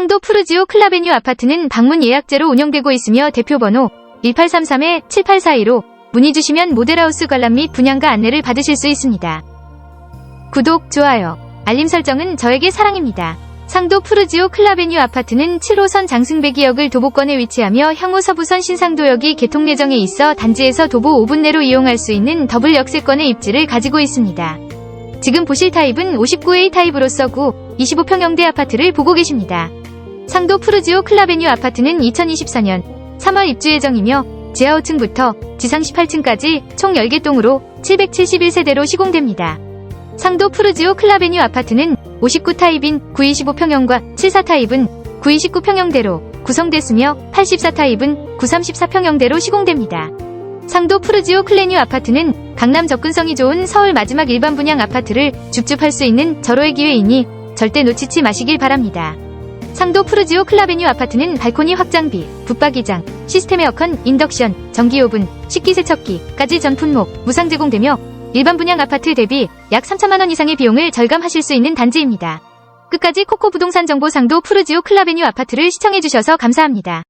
상도 푸르지오 클라베뉴 아파트는 방문 예약제로 운영되고 있으며 대표번호 1833-7842로 문의 주시면 모델하우스 관람 및 분양가 안내를 받으실 수 있습니다. 구독, 좋아요, 알림 설정은 저에게 사랑입니다. 상도 푸르지오 클라베뉴 아파트는 7호선 장승배기역을 도보권에 위치하며 향후 서부선 신상도역이 개통 예정에 있어 단지에서 도보 5분 내로 이용할 수 있는 더블 역세권의 입지를 가지고 있습니다. 지금 보실 타입은 59A 타입으로서 9, 25평형대 아파트를 보고 계십니다. 상도 푸르지오 클라베뉴 아파트는 2024년 3월 입주 예정이며 지하 5층부터 지상 18층까지 총 10개 동으로 771세대로 시공됩니다. 상도 푸르지오 클라베뉴 아파트는 59 타입인 925평형과 74 타입은 929평형대로 구성됐으며 84 타입은 934평형대로 시공됩니다. 상도 푸르지오 클레뉴 아파트는 강남 접근성이 좋은 서울 마지막 일반 분양 아파트를 줍줍할 수 있는 절호의 기회이니 절대 놓치지 마시길 바랍니다. 상도 푸르지오 클라베뉴 아파트는 발코니 확장비, 붙박이장, 시스템 에어컨, 인덕션, 전기오븐, 식기세척기까지 전 품목, 무상 제공되며 일반 분양 아파트 대비 약 3천만원 이상의 비용을 절감하실 수 있는 단지입니다. 끝까지 코코 부동산 정보 상도 푸르지오 클라베뉴 아파트를 시청해주셔서 감사합니다.